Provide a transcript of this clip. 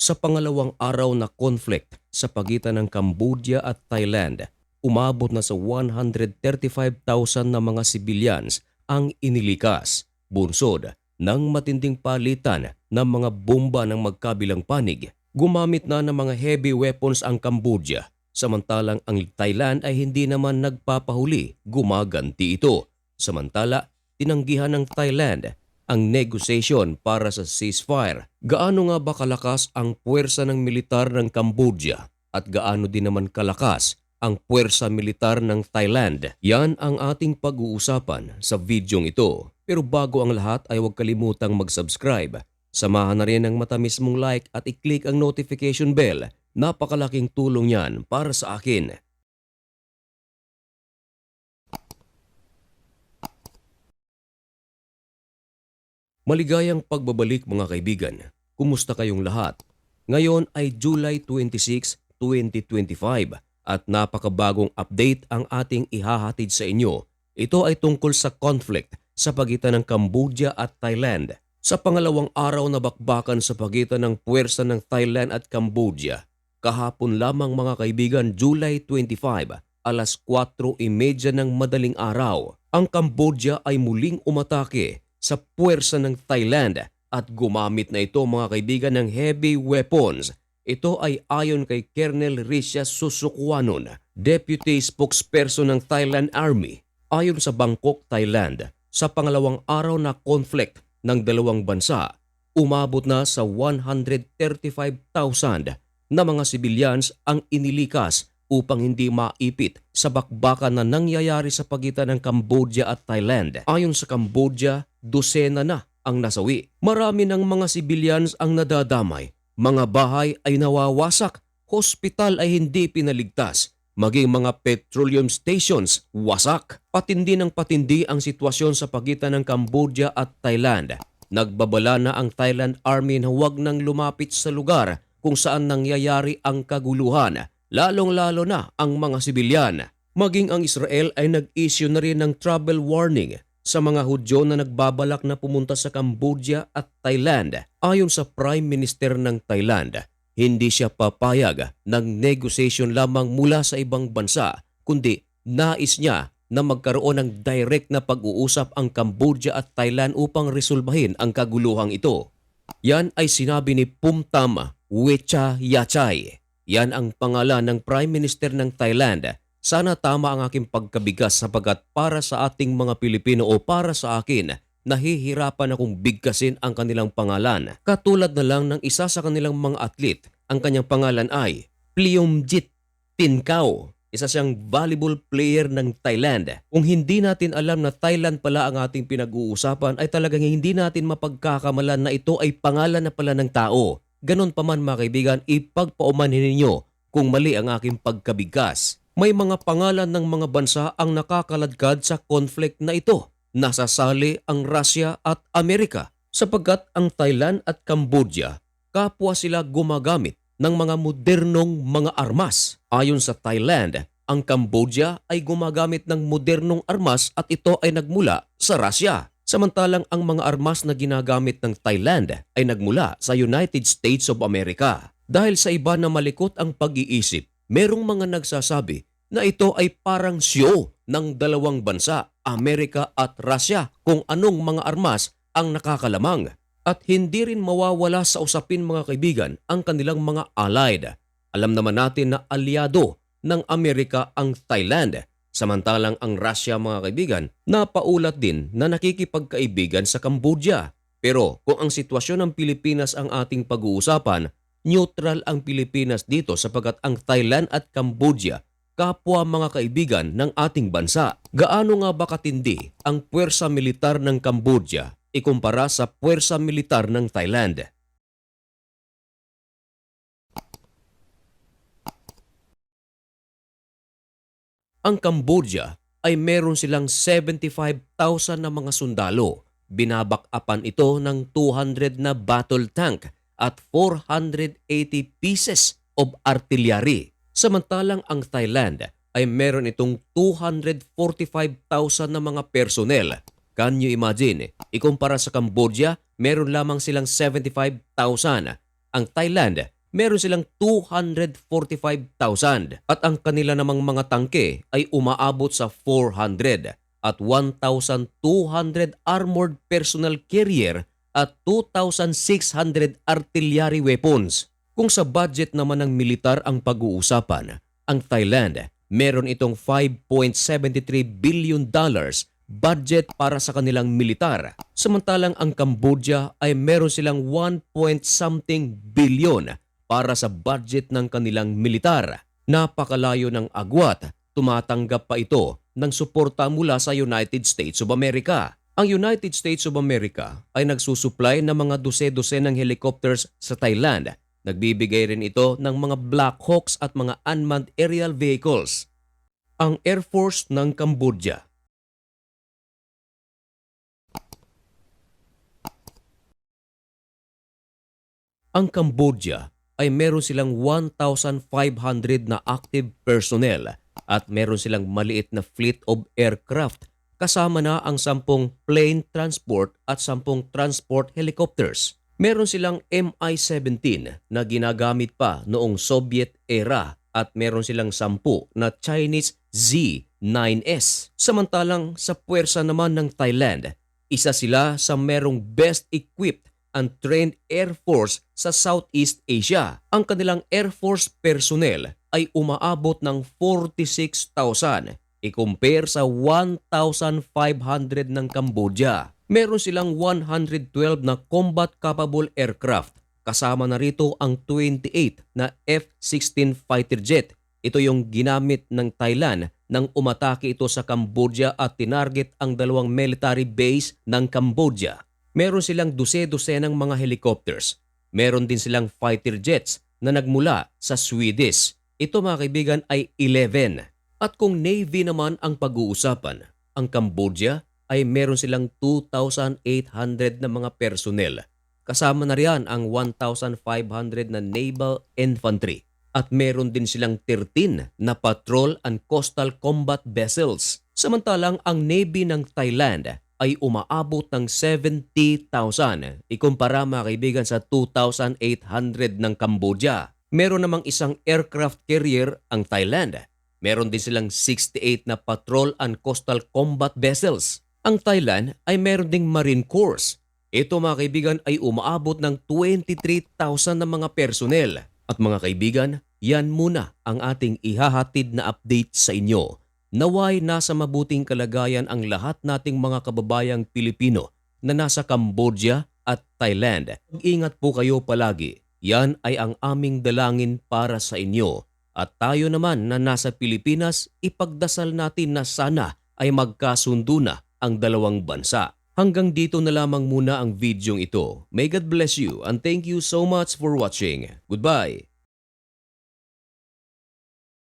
Sa pangalawang araw na conflict sa pagitan ng Cambodia at Thailand, umabot na sa 135,000 na mga civilians ang inilikas, bunsod ng matinding palitan ng mga bomba ng magkabilang panig. Gumamit na ng mga heavy weapons ang Cambodia, samantalang ang Thailand ay hindi naman nagpapahuli, gumaganti ito. Samantala, tinanggihan ng Thailand ang negotiation para sa ceasefire. Gaano nga ba kalakas ang puwersa ng militar ng Cambodia at gaano din naman kalakas ang puwersa militar ng Thailand? Yan ang ating pag-uusapan sa videong ito. Pero bago ang lahat ay huwag kalimutang mag-subscribe. Samahan na rin ang matamis mong like at i-click ang notification bell. Napakalaking tulong yan para sa akin. Maligayang pagbabalik mga kaibigan. Kumusta kayong lahat? Ngayon ay July 26, 2025 at napakabagong update ang ating ihahatid sa inyo. Ito ay tungkol sa conflict sa pagitan ng Cambodia at Thailand. Sa pangalawang araw na bakbakan sa pagitan ng puwersa ng Thailand at Cambodia, kahapon lamang mga kaibigan July 25, alas 4.30 ng madaling araw, ang Cambodia ay muling umatake sa puwersa ng Thailand at gumamit na ito mga kaibigan ng heavy weapons. Ito ay ayon kay Colonel Risha Susukwanon, Deputy Spokesperson ng Thailand Army. Ayon sa Bangkok, Thailand, sa pangalawang araw na conflict ng dalawang bansa, umabot na sa 135,000 na mga sibilyans ang inilikas upang hindi maipit sa bakbakan na nangyayari sa pagitan ng Cambodia at Thailand. Ayon sa Cambodia, dosena na ang nasawi. Marami ng mga sibilyans ang nadadamay. Mga bahay ay nawawasak. Hospital ay hindi pinaligtas. Maging mga petroleum stations, wasak. Patindi ng patindi ang sitwasyon sa pagitan ng Cambodia at Thailand. Nagbabala na ang Thailand Army na huwag nang lumapit sa lugar kung saan nangyayari ang kaguluhan, lalong-lalo na ang mga sibilyan. Maging ang Israel ay nag-issue na rin ng travel warning sa mga Hudyo na nagbabalak na pumunta sa Cambodia at Thailand. Ayon sa Prime Minister ng Thailand, hindi siya papayag ng negotiation lamang mula sa ibang bansa, kundi nais niya na magkaroon ng direct na pag-uusap ang Cambodia at Thailand upang resolbahin ang kaguluhang ito. Yan ay sinabi ni Pumtam Wecha Yachay. Yan ang pangalan ng Prime Minister ng Thailand sana tama ang aking pagkabigas sapagkat para sa ating mga Pilipino o para sa akin, nahihirapan akong bigkasin ang kanilang pangalan. Katulad na lang ng isa sa kanilang mga atlet, ang kanyang pangalan ay Pliumjit Tinkau. Isa siyang volleyball player ng Thailand. Kung hindi natin alam na Thailand pala ang ating pinag-uusapan ay talagang hindi natin mapagkakamalan na ito ay pangalan na pala ng tao. Ganon pa man mga kaibigan, ipagpaumanhin ninyo kung mali ang aking pagkabigkas may mga pangalan ng mga bansa ang nakakaladkad sa conflict na ito. Nasasali ang Russia at Amerika sapagkat ang Thailand at Cambodia kapwa sila gumagamit ng mga modernong mga armas. Ayon sa Thailand, ang Cambodia ay gumagamit ng modernong armas at ito ay nagmula sa Russia. Samantalang ang mga armas na ginagamit ng Thailand ay nagmula sa United States of America. Dahil sa iba na malikot ang pag-iisip, merong mga nagsasabi na ito ay parang show ng dalawang bansa, Amerika at Russia, kung anong mga armas ang nakakalamang. At hindi rin mawawala sa usapin mga kaibigan ang kanilang mga allied. Alam naman natin na aliado ng Amerika ang Thailand. Samantalang ang Russia mga kaibigan, napaulat din na nakikipagkaibigan sa Cambodia. Pero kung ang sitwasyon ng Pilipinas ang ating pag-uusapan, neutral ang Pilipinas dito sapagat ang Thailand at Cambodia kapwa mga kaibigan ng ating bansa. Gaano nga ba katindi ang puwersa militar ng Cambodia ikumpara sa puwersa militar ng Thailand? Ang Cambodia ay meron silang 75,000 na mga sundalo. Binabakapan ito ng 200 na battle tank at 480 pieces of artillery. Samantalang ang Thailand ay meron itong 245,000 na mga personnel. Can you imagine? Ikumpara sa Cambodia, meron lamang silang 75,000. Ang Thailand, meron silang 245,000 at ang kanila namang mga tangke ay umaabot sa 400 at 1,200 armored personnel carrier at 2,600 artillery weapons. Kung sa budget naman ng militar ang pag-uusapan, ang Thailand meron itong 5.73 billion dollars budget para sa kanilang militar. Samantalang ang Cambodia ay meron silang 1 point something billion para sa budget ng kanilang militar. Napakalayo ng agwat, tumatanggap pa ito ng suporta mula sa United States of America. Ang United States of America ay nagsusupply ng mga dose-dose ng helicopters sa Thailand. Nagbibigay rin ito ng mga Black Hawks at mga unmanned aerial vehicles. Ang Air Force ng Cambodia Ang Cambodia ay meron silang 1,500 na active personnel at meron silang maliit na fleet of aircraft kasama na ang 10 plane transport at 10 transport helicopters. Meron silang Mi-17 na ginagamit pa noong Soviet era at meron silang 10 na Chinese Z-9S. Samantalang sa puwersa naman ng Thailand, isa sila sa merong best equipped and trained Air Force sa Southeast Asia. Ang kanilang Air Force personnel ay umaabot ng 46,000 i-compare sa 1,500 ng Cambodia. Meron silang 112 na combat-capable aircraft. Kasama na rito ang 28 na F-16 fighter jet. Ito yung ginamit ng Thailand nang umatake ito sa Cambodia at tinarget ang dalawang military base ng Cambodia. Meron silang duse-duse ng mga helicopters. Meron din silang fighter jets na nagmula sa Swedish. Ito mga kaibigan ay 11. At kung Navy naman ang pag-uusapan, ang Cambodia ay meron silang 2,800 na mga personnel. Kasama na riyan ang 1,500 na naval infantry. At meron din silang 13 na patrol and coastal combat vessels. Samantalang ang Navy ng Thailand ay umaabot ng 70,000 ikumpara mga kaibigan sa 2,800 ng Cambodia. Meron namang isang aircraft carrier ang Thailand. Meron din silang 68 na patrol and coastal combat vessels. Ang Thailand ay meron ding Marine Corps. Ito mga kaibigan ay umaabot ng 23,000 na mga personnel. At mga kaibigan, yan muna ang ating ihahatid na update sa inyo. Naway nasa mabuting kalagayan ang lahat nating mga kababayang Pilipino na nasa Cambodia at Thailand. Mag-ingat po kayo palagi. Yan ay ang aming dalangin para sa inyo. At tayo naman na nasa Pilipinas, ipagdasal natin na sana ay magkasundo na ang dalawang bansa. Hanggang dito na lamang muna ang videong ito. May God bless you and thank you so much for watching. Goodbye!